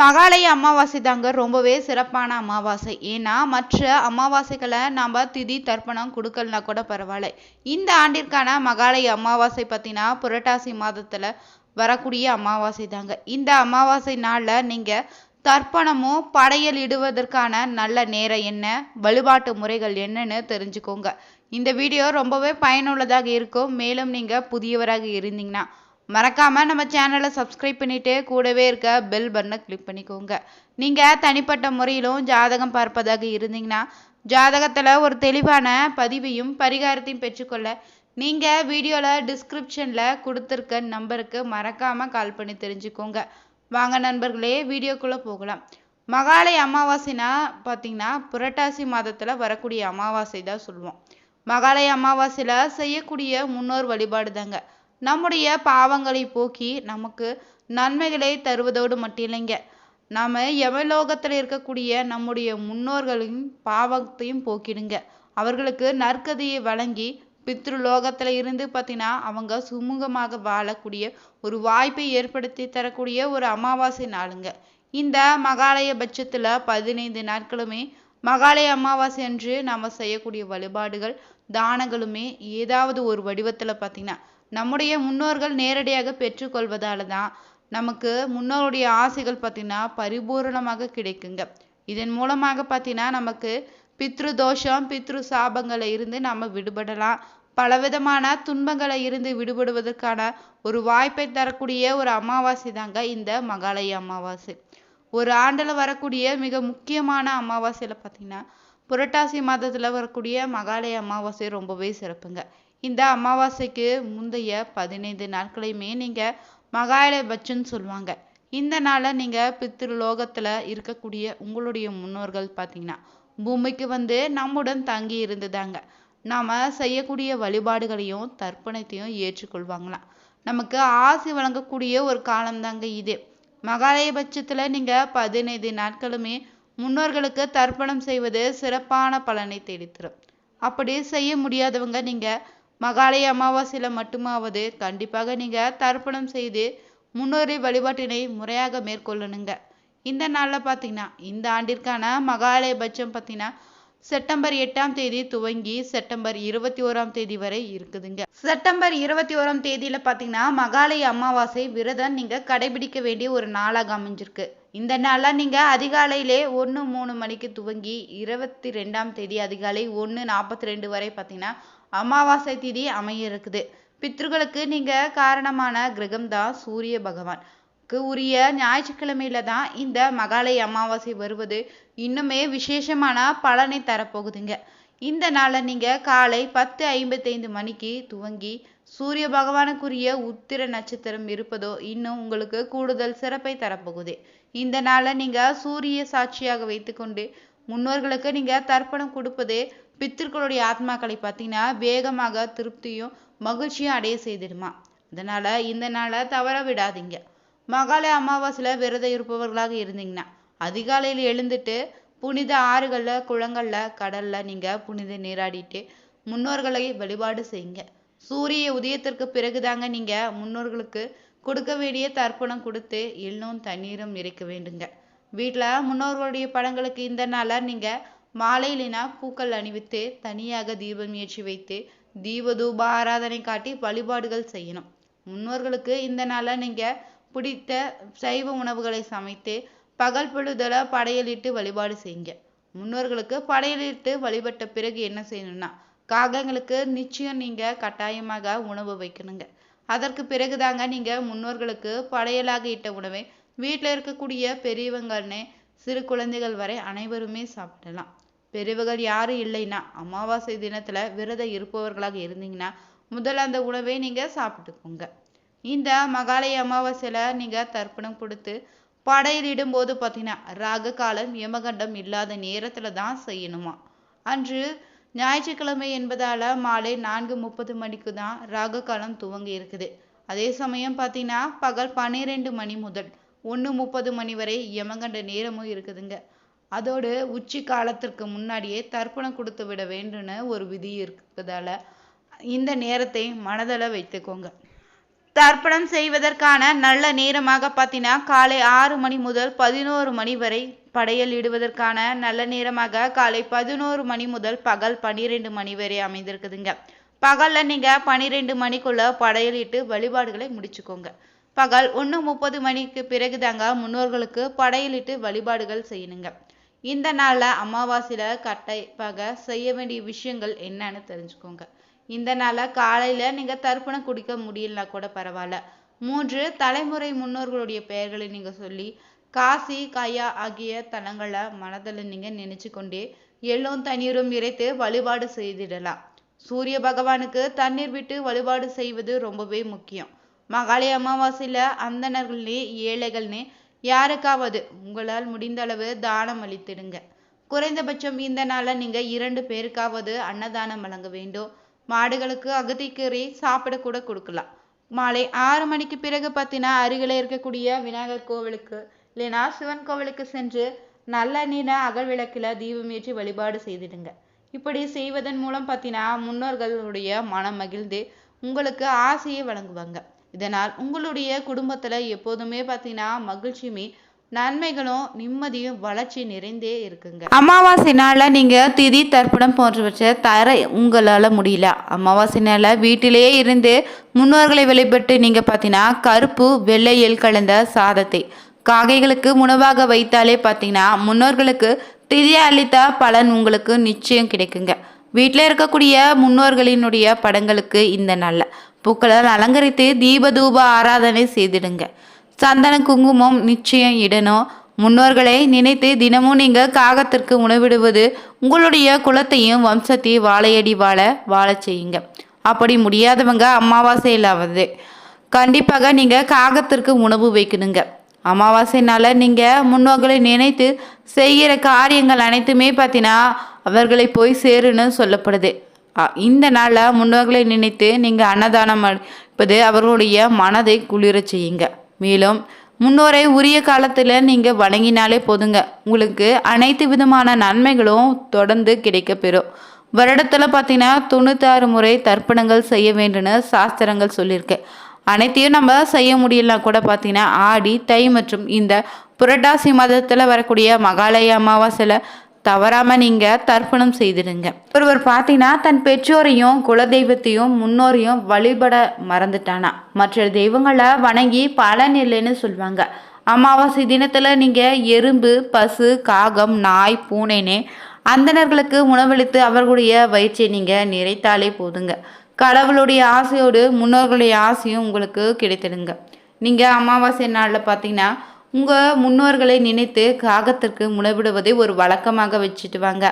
மகாலய அமாவாசை தாங்க ரொம்பவே சிறப்பான அமாவாசை. ஏன்னா மற்ற அமாவாசைகளை நாம் திதி தர்ப்பணம் கொடுக்கலனா கூட பரவாயில்ல. இந்த ஆண்டிற்கான மகாலய அமாவாசை பார்த்தீங்கன்னா புரட்டாசி மாதத்தில் வரக்கூடிய அமாவாசை தாங்க. இந்த அமாவாசை நாளில் நீங்கள் தர்ப்பணமும் படையல் இடுவதற்கான நல்ல நேரம் என்ன வழிபாட்டு முறைகள் என்னன்னு தெரிஞ்சுக்கோங்க. இந்த வீடியோ ரொம்பவே பயனுள்ளதாக இருக்கும். மேலும் நீங்கள் புதியவராக இருந்தீங்கன்னா மறக்காம நம்ம சேனலை சப்ஸ்கிரைப் பண்ணிட்டு கூடவே இருக்க பெல் பட்டனை கிளிக் பண்ணிக்கோங்க. நீங்க தனிப்பட்ட முறையிலும் ஜாதகம் பார்ப்பதாக இருந்தீங்கன்னா ஜாதகத்துல ஒரு தெளிவான பதிவையும் பரிகாரத்தையும் பெற்றுக்கொள்ள நீங்க வீடியோல டிஸ்கிரிப்ஷன்ல கொடுத்துருக்க நம்பருக்கு மறக்காம கால் பண்ணி தெரிஞ்சுக்கோங்க. வாங்க நண்பர்களே வீடியோக்குள்ள போகலாம். மகாலய அமாவாசைனா பார்த்தீங்கன்னா புரட்டாசி மாதத்தில் வரக்கூடிய அமாவாசை தான் சொல்லுவோம். மகாலய அமாவாசையில் செய்யக்கூடிய முன்னோர் வழிபாடு தாங்க நம்முடைய பாவங்களை போக்கி நமக்கு நன்மைகளை தருவதோடு மட்டும் இல்லைங்க. நாம எவலோகத்தில் இருக்கக்கூடிய நம்முடைய முன்னோர்களின் பாவத்தையும் போக்கிடுங்க. அவர்களுக்கு நற்கதியை வழங்கி பித்ருலோகத்தில் இருந்து பார்த்தீங்கன்னா அவங்க சுமூகமாக வாழக்கூடிய ஒரு வாய்ப்பை ஏற்படுத்தி தரக்கூடிய ஒரு அமாவாசை நாளுங்க. இந்த மகாலய பட்சத்துல பதினைந்து நாட்களுமே மகாலய அமாவாசை அன்று நாம செய்யக்கூடிய வழிபாடுகள் தானங்களுமே ஏதாவது ஒரு வடிவத்துல பார்த்தீங்கன்னா நம்முடைய முன்னோர்கள் நேரடியாக பெற்றுக்கொள்வதால தான் நமக்கு முன்னோருடைய ஆசைகள் பார்த்தீங்கன்னா பரிபூரணமாக கிடைக்குங்க. இதன் மூலமாக பார்த்தீங்கன்னா நமக்கு பித்ரு தோஷம் பித்ரு சாபங்களை இருந்து நம்ம விடுபடலாம். பலவிதமான துன்பங்களை இருந்து விடுபடுவதற்கான ஒரு வாய்ப்பை தரக்கூடிய ஒரு அமாவாசை தாங்க இந்த மகாலய அமாவாசை. ஒரு ஆண்டுல வரக்கூடிய மிக முக்கியமான அமாவாசையில பார்த்தீங்கன்னா புரட்டாசி மாதத்தில் வரக்கூடிய மகாலய அமாவாசை ரொம்பவே சிறப்புங்க. இந்த அமாவாசைக்கு முந்தைய பதினைந்து நாட்களையுமே நீங்கள் மகாலயபட்சம்னு சொல்லுவாங்க. இந்த நாளை நீங்கள் பித்ருலோகத்தில் இருக்கக்கூடிய உங்களுடைய முன்னோர்கள் பார்த்தீங்கன்னா பூமிக்கு வந்து நம்முடன் தங்கி இருந்துதாங்க. நாம் செய்யக்கூடிய வழிபாடுகளையும் தர்ப்பணத்தையும் ஏற்றுக்கொள்வாங்களாம். நமக்கு ஆசி வழங்கக்கூடிய ஒரு காலம்தாங்க இது. மகாலயபட்சத்தில் நீங்கள் பதினைந்து நாட்களுமே முன்னோர்களுக்கு தர்ப்பணம் செய்வது சிறப்பான பலனை தேடித்தரும். அப்படி செய்ய முடியாதவங்க நீங்க மகாலய அமாவாசையில மட்டுமாவது கண்டிப்பாக நீங்க தர்ப்பணம் செய்து முன்னோரை வழிபாட்டினை முறையாக மேற்கொள்ளணுங்க. இந்த நாள்ல பாத்தீங்கன்னா இந்த ஆண்டிற்கான மகாலய பட்சம் பாத்தீங்கன்னா செப்டம்பர் எட்டாம் தேதி துவங்கி செப்டம்பர் இருபத்தி ஓராம் தேதி வரை இருக்குதுங்க. செப்டம்பர் இருபத்தி ஓராம் தேதியில பார்த்தீங்கன்னா மகாலய அமாவாசை விரதம் நீங்க கடைபிடிக்க வேண்டிய ஒரு நாளாக அமைஞ்சிருக்கு. இந்த நாள்ல நீங்கள் அதிகாலையிலே ஒன்று மூணு மணிக்கு துவங்கி இருபத்தி ரெண்டாம் தேதி அதிகாலை ஒன்று நாற்பத்தி ரெண்டு வரை பார்த்தீங்கன்னா அமாவாசை திதி அமைய இருக்குது. பித்ருகளுக்கு நீங்கள் காரணமான கிரகம் தான் சூரிய பகவான். உரிய ஞாயிற்றுக்கிழமையில தான் இந்த மகாலய அமாவாசை வருவது இன்னுமே விசேஷமான பலனை தரப்போகுதுங்க. இந்த நாளை நீங்கள் காலை பத்து ஐம்பத்தைந்து மணிக்கு துவங்கி சூரிய பகவானுக்குரிய உத்திர நட்சத்திரம் இருப்பதோ இன்னும் உங்களுக்கு கூடுதல் சிறப்பை தரப்போகுது. இந்த நாளை நீங்க சூரிய சாட்சியாக வைத்துக்கொண்டு முன்னோர்களுக்கு நீங்க தர்ப்பணம் கொடுப்பது பித்திருக்களுடைய ஆத்மாக்களை பார்த்தீங்கன்னா வேகமாக திருப்தியும் மகிழ்ச்சியும் அடைய செய்திடுமா? அதனால இந்த நாளை தவற விடாதீங்க. மகாலய அமாவாசையில விரதம் இருப்பவர்களாக இருந்தீங்கன்னா அதிகாலையில் எழுந்துட்டு புனித ஆறுகளில் குளங்கள்ல கடல்ல நீங்க புனித நீராடிட்டு முன்னோர்களை வழிபாடு செய்யுங்க. சூரிய உதயத்திற்கு பிறகுதாங்க நீங்க முன்னோர்களுக்கு கொடுக்க வேண்டிய தர்ப்பணம் கொடுத்து எள்ளும் தண்ணீரும் இறைக்க வேண்டுங்க. வீட்டில் முன்னோர்களுடைய படங்களுக்கு இந்த நாளாக நீங்கள் மாலையிலினா பூக்கள் அணிவித்து தனியாக தீபம் ஏற்றி வைத்து தீபதூப ஆராதனை காட்டி வழிபாடுகள் செய்யணும். முன்னோர்களுக்கு இந்த நாளில் நீங்கள் பிடித்த சைவ உணவுகளை சமைத்து பகல் பொழுதில் படையலிட்டு வழிபாடு செய்யுங்க. முன்னோர்களுக்கு படையலிட்டு வழிபட்ட பிறகு என்ன செய்யணும்னா காகங்களுக்கு நிச்சயம் நீங்கள் கட்டாயமாக உணவு வைக்கணுங்க. அதற்கு பிறகுதாங்க நீங்க முன்னோர்களுக்கு படையலாக இட்ட உணவை. வீட்டில் இருக்கக்கூடிய பெரியவங்கன்னு சிறு குழந்தைகள் வரை அனைவருமே சாப்பிடலாம். பெரியவர்கள் யாரும் இல்லைன்னா அமாவாசை தினத்துல விரதம் இருப்பவர்களாக இருந்தீங்கன்னா முதல்ல அந்த உணவை நீங்க சாப்பிட்டுக்கோங்க. இந்த மகாலய அமாவாசையில நீங்க தர்ப்பணம் கொடுத்து படையலிடும் போது பார்த்தீங்கன்னா ராக காலம் யமகண்டம் இல்லாத நேரத்துல தான் செய்யணுமா? அன்று ஞாயிற்றுக்கிழமை என்பதால் மாலை நான்கு முப்பது மணிக்கு தான் ராக காலம் துவங்கி இருக்குது. அதே சமயம் பார்த்தீங்கன்னா பகல் பன்னிரெண்டு மணி முதல் ஒன்று முப்பது மணி வரை யமகண்ட நேரமும் இருக்குதுங்க. அதோடு உச்சி காலத்திற்கு முன்னாடியே தர்ப்பணம் கொடுத்து விட வேண்டும்னு ஒரு விதி இருக்கிறதால இந்த நேரத்தை மனதில் வைத்துக்கோங்க. தர்ப்பணம் செய்வதற்கான நல்ல நேரமாக பார்த்தீங்கன்னா காலை ஆறு மணி முதல் பதினோரு மணி வரை படையல் இடுவதற்கான நல்ல நேரமாக காலை பதினோரு மணி முதல் பகல் பன்னிரெண்டு மணி வரை அமைந்திருக்குதுங்க. பகல்ல நீங்க பன்னிரெண்டு மணிக்குள்ள படையலிட்டு வழிபாடுகளை முடிச்சுக்கோங்க. பகல் ஒன்று முப்பது மணிக்கு பிறகு தாங்க முன்னோர்களுக்கு படையலிட்டு வழிபாடுகள் செய்யணுங்க. இந்த நாளில் அமாவாசையில் கட்டாயமாக செய்ய வேண்டிய விஷயங்கள் என்னன்னு தெரிஞ்சுக்கோங்க. இந்த நாளில் காலையில் நீங்கள் தர்ப்பணம் குடிக்க முடியலனா கூட பரவாயில்ல. மூன்று தலைமுறை முன்னோர்களுடைய பெயர்களை நீங்கள் சொல்லி காசி கயா ஆகிய தலங்களை மனதில் நீங்கள் நினைச்சு கொண்டே எள்ளும் தண்ணீரும் இறைத்து வழிபாடு செய்திடலாம். சூரிய பகவானுக்கு தண்ணீர் விட்டு வழிபாடு செய்வது ரொம்பவே முக்கியம். மகாலய அமாவாசையில் அந்தணர்கள்னே ஏழைகள்னே யாருக்காவது உங்களால் முடிந்த அளவு தானம் அளித்திடுங்க. குறைந்தபட்சம் இந்த நாளில் நீங்கள் இரண்டு பேருக்காவது அன்னதானம் வழங்க வேண்டும். மாடுகளுக்கு அகத்திக்கீரை சாப்பிட கூட கொடுக்கலாம். மாலை ஆறு மணிக்கு பிறகு பார்த்தீங்கன்னா அருகில் இருக்கக்கூடிய விநாயகர் கோவிலுக்கு இல்லைன்னா சிவன் கோவிலுக்கு சென்று நல்ல நீன அகல் விளக்கில் தீபம் ஏற்றி வழிபாடு செய்திடுங்க. இப்படி செய்வதன் மூலம் பார்த்தீங்கன்னா முன்னோர்களுடைய மனம் மகிழ்ந்து உங்களுக்கு ஆசையை வழங்குவாங்க. இதனால் உங்களுடைய குடும்பத்தில் எப்போதுமே பார்த்தீங்கன்னா மகிழ்ச்சியுமே நன்மைகளும் நிம்மதியும் வளர்ச்சி நிறைந்தே இருக்குங்க. அமாவாசை நாளில் நீங்கள் திதி தர்ப்பணம் போன்றவற்றை தர உங்களால் முடியல. அமாவாசை நாளில் வீட்டிலேயே இருந்து முன்னோர்களை வழிபட்டு நீங்கள் பார்த்தீங்கன்னா கருப்பு வெள்ளையில் கலந்த சாதத்தை காகைகளுக்கு உணவாக வைத்தாலே பார்த்தீங்கன்னா முன்னோர்களுக்கு திதியை அளித்த பலன் உங்களுக்கு நிச்சயம் கிடைக்குங்க. வீட்டில் இருக்கக்கூடிய முன்னோர்களினுடைய படங்களுக்கு இந்த நாளில் பூக்களால் அலங்கரித்து தீப தூப ஆராதனை செய்திடுங்க. சந்தன குங்குமம் நிச்சயம் இடணும். முன்னோர்களை நினைத்து தினமும் நீங்கள் காகத்திற்கு உணவிடுவது உங்களுடைய குலத்தையும் வம்சத்தையும் வாழையடி வாழ வாழ செய்யுங்க. அப்படி முடியாதவங்க அமாவாசையிலாவது கண்டிப்பாக நீங்கள் காகத்திற்கு உணவு வைக்கணுங்க. அமாவாசைனால நீங்கள் முன்னோர்களை நினைத்து செய்கிற காரியங்கள் அனைத்துமே பார்த்தீங்கன்னா அவர்களை போய் சேருன்னு சொல்லப்படுது. அ- இந்த நாளில் முன்னோர்களை நினைத்து நீங்கள் அன்னதானம் அளிப்பது அவர்களுடைய மனதை குளிர செய்யுங்க. மேலும் முன்னோரை உரிய காலத்தில் நீங்கள் வணங்கினாலே போதுங்க. உங்களுக்கு அனைத்து விதமான நன்மைகளும் தொடர்ந்து கிடைக்கப்பெறும். வருடத்தில் பார்த்தீங்கன்னா தொண்ணூத்தாறு முறை தர்ப்பணங்கள் செய்ய வேண்டும்னு சாஸ்திரங்கள் சொல்லியிருக்கு அனைத்தையும் நம்ம செய்ய முடியலன்னா கூட பார்த்தீங்கன்னா ஆடி தை மற்றும் இந்த புரட்டாசி மாதத்தில் வரக்கூடிய மகாலய அமாவாசையில் தவறாமல் நீங்கள் தர்ப்பணம் செய்திடுங்க. ஒருவர் பார்த்தீங்கன்னா தன் பெற்றோரையும் குலதெய்வத்தையும் முன்னோரையும் வழிபட மறந்துட்டானா? மற்ற தெய்வங்களை வணங்கி பலன் இல்லைன்னு சொல்லுவாங்க அமாவாசை தினத்தில் நீங்கள் எறும்பு பசு காகம் நாய் பூனைனே அந்தணர்களுக்கு உணவளித்து அவர்களுடைய வயிற்றை நீங்கள் நிறைத்தாலே போதுங்க. கடவுளுடைய ஆசையோடு முன்னோர்களுடைய ஆசையும் உங்களுக்கு கிடைத்திடுங்க. நீங்கள் அமாவாசை நாளில் பார்த்தீங்கன்னா உங்கள் முன்னோர்களை நினைத்து காகத்திற்கு முனைவிடுவதை ஒரு வழக்கமாக வச்சுட்டு வாங்க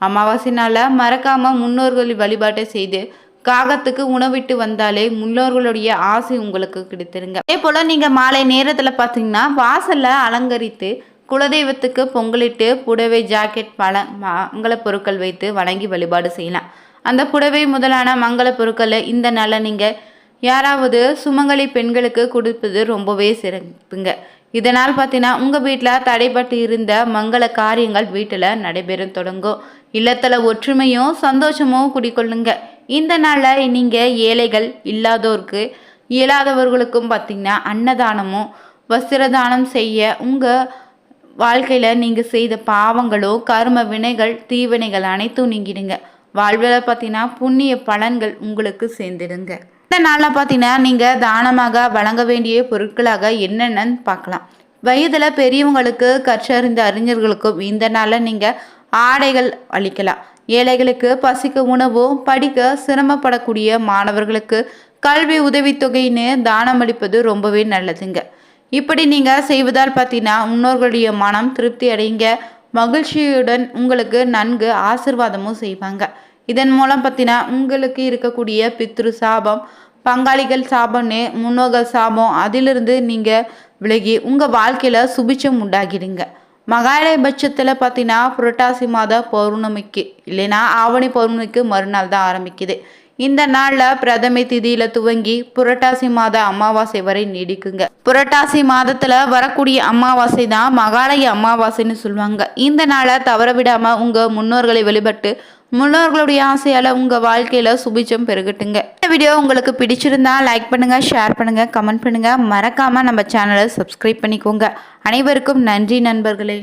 அமாவாசை நாளில் மறக்காமல் முன்னோர்கள் வழிபாட்டை செய்து காகத்துக்கு உணவிட்டு வந்தாலே முன்னோர்களுடைய ஆசை உங்களுக்கு கிடைத்திருங்க. அதே போல் நீங்கள் மாலை நேரத்தில் பார்த்தீங்கன்னா வாசலில் அலங்கரித்து குலதெய்வத்துக்கு பொங்கலிட்டு புடவை ஜாக்கெட் பல மங்கள பொருட்கள் வைத்து வணங்கி வழிபாடு செய்யலாம். அந்த புடவை முதலான மங்கள பொருட்களை இந்த நாளில் நீங்கள் யாராவது சுமங்கலி பெண்களுக்கு கொடுப்பது ரொம்பவே சிறப்புங்க. இதனால் பார்த்தீங்கன்னா உங்கள் வீட்டில் தடைப்பட்டு இருந்த மங்கள காரியங்கள் வீட்டில் நடைபெறும் தொடங்கும். இல்லத்தில் ஒற்றுமையும் சந்தோஷமும் குடிக்கொள்ளுங்க. இந்த நாளில் நீங்கள் ஏழைகள் இல்லாதோருக்கு இயலாதவர்களுக்கும் பார்த்தீங்கன்னா அன்னதானமும் வஸ்திரதானம் செய்ய உங்கள் வாழ்க்கையில் நீங்கள் செய்த பாவங்களோ கர்ம வினைகள் தீவினைகள் அனைத்தும் நீங்கிடுங்க. வாழ்வில் பார்த்தீங்கன்னா புண்ணிய பலன்கள் உங்களுக்கு சேர்ந்துடுங்க. இந்த நாளில் பார்த்தீங்கன்னா நீங்கள் தானமாக வழங்க வேண்டிய பொருட்களாக என்னென்னு பார்க்கலாம். வயதில் பெரியவங்களுக்கு கற்றறிந்த அறிஞர்களுக்கும் இந்த நாளில் நீங்கள் ஆடைகள் அளிக்கலாம். ஏழைகளுக்கு பசிக்க உணவும் படிக்க சிரமப்படக்கூடிய மாணவர்களுக்கு கல்வி உதவித்தொகைன்னு தானம் அளிப்பது ரொம்பவே நல்லதுங்க. இப்படி நீங்கள் செய்வதால் பார்த்தீங்கன்னா முன்னோர்களுடைய மனம் திருப்தி அடைங்க மகிழ்ச்சியுடன் உங்களுக்கு நன்கு ஆசிர்வாதமும் செய்வாங்க. இதன் மூலம் பார்த்தீங்கன்னா உங்களுக்கு இருக்கக்கூடிய பித்ரு சாபம் பங்காளிகள் சாபம்னு முன்னோர்கள் சாபம் அதிலிருந்து நீங்கள் விலகி உங்கள் வாழ்க்கையில் சுபிச்சம் உண்டாகிடுங்க. மகாலயபட்சத்தில் பார்த்தீங்கன்னா புரட்டாசி மாத பௌர்ணமிக்கு இல்லைன்னா ஆவணி பௌர்ணமிக்கு மறுநாள் தான் ஆரம்பிக்குது. இந்த நாளில் பிரதமை திதியில துவங்கி புரட்டாசி மாத அமாவாசை வரை நீடிக்குங்க. புரட்டாசி மாதத்துல வரக்கூடிய அமாவாசை தான் மகாலய அமாவாசைன்னு சொல்லுவாங்க. இந்த நாளை தவற விடாம உங்க முன்னோர்களை வழிபட்டு முன்னோர்களுடைய ஆசையால் உங்கள் வாழ்க்கையில் சுபிச்சம் பெருகட்டுங்க. இந்த வீடியோ உங்களுக்கு பிடிச்சிருந்தா லைக் பண்ணுங்கள் ஷேர் பண்ணுங்கள் கமெண்ட் பண்ணுங்கள் மறக்காமல் நம்ம சேனலை சப்ஸ்கிரைப் பண்ணிக்கோங்க. அனைவருக்கும் நன்றி நண்பர்களே.